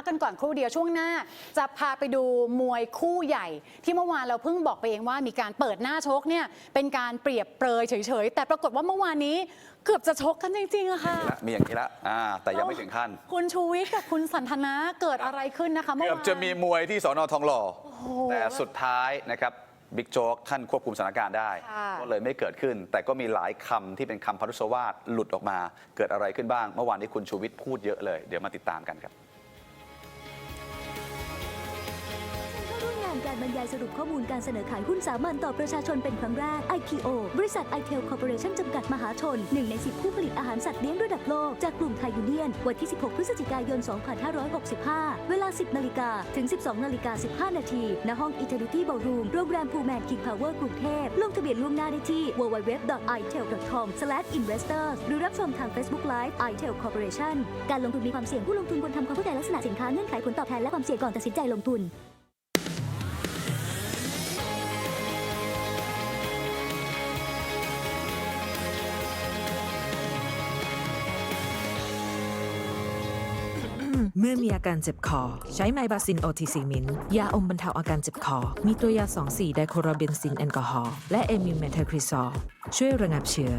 พักกันก่อนครู่เดียวช่วงหน้า จะพาไปดูมวยคู่ใหญ่ ที่เมื่อวานเราเพิ่งบอกไปเองว่ามีการเปิดหน้าชกเนี่ยเป็นการเปรียบเปรยเฉยๆ แต่ปรากฏว่าเมื่อวานนี้เกือบจะชกกันจริงๆอะค่ะละมีอย่างนี้ละอ่าแต่ยังไม่ถึงขั้น คุณชูวิทย์กับคุณสันทนาเกิดอะไรขึ้นนะคะเมื่อเกือบวานจะมีมวยที่สอนอทองหล่อโหแต่สุดท้ายนะครับบิ๊กโจ๊กท่านควบคุมสถานการณ์ได้ค่ะก็เลยไม่เกิดขึ้น แต่ก็มีหลายคำที่เป็นคำพรุษวาทหลุดออกมา เกิดอะไรขึ้นบ้าง เมื่อวานนี้คุณชูวิทย์พูดเยอะเลย เดี๋ยวมาติดตามกันครับ การบรรยายสรุปข้อมูลการเสนอขายหุ้นสามัญต่อประชาชนเป็นครั้งแรก IPO บริษัท i t e l Corporation จำกัดมหาชน หนึ่งใน 10 ผู้ผลิตอาหารสัตว์เลี้ยงระดับโลก จากกลุ่มไทยยูเนียน วันที่ 16 พฤศจิกายน 2565 เวลา 10 นาฬิกาถึง 12 นาฬิกา 15 นาทีณห้อง Eternity Ballroom โรงแรมพูแมน King Power กรุงเทพลงทะเบียนล่วงหน้าได้ที่ www.itel.com/investors หรือรับชมทาง Facebook Live itel Corporation การลงทุนมีความเสี่ยงผู้ลงทุนควรทำความเข้าใจลักษณะสินค้าเงื่อนไขผลตอบแทนและความเสี่ยงก่อนตัดสินใจลงทุน เมื่อมีอาการเจ็บคอ ใช้ไมบาซินโอทีซีมินยาอมบรรเทาอาการเจ็บคอ มีตัวยา 2,4 ไดโครเบนซินแอลกอฮอล์และเอมิลเมทาคริซอลช่วยระงับเชื้อ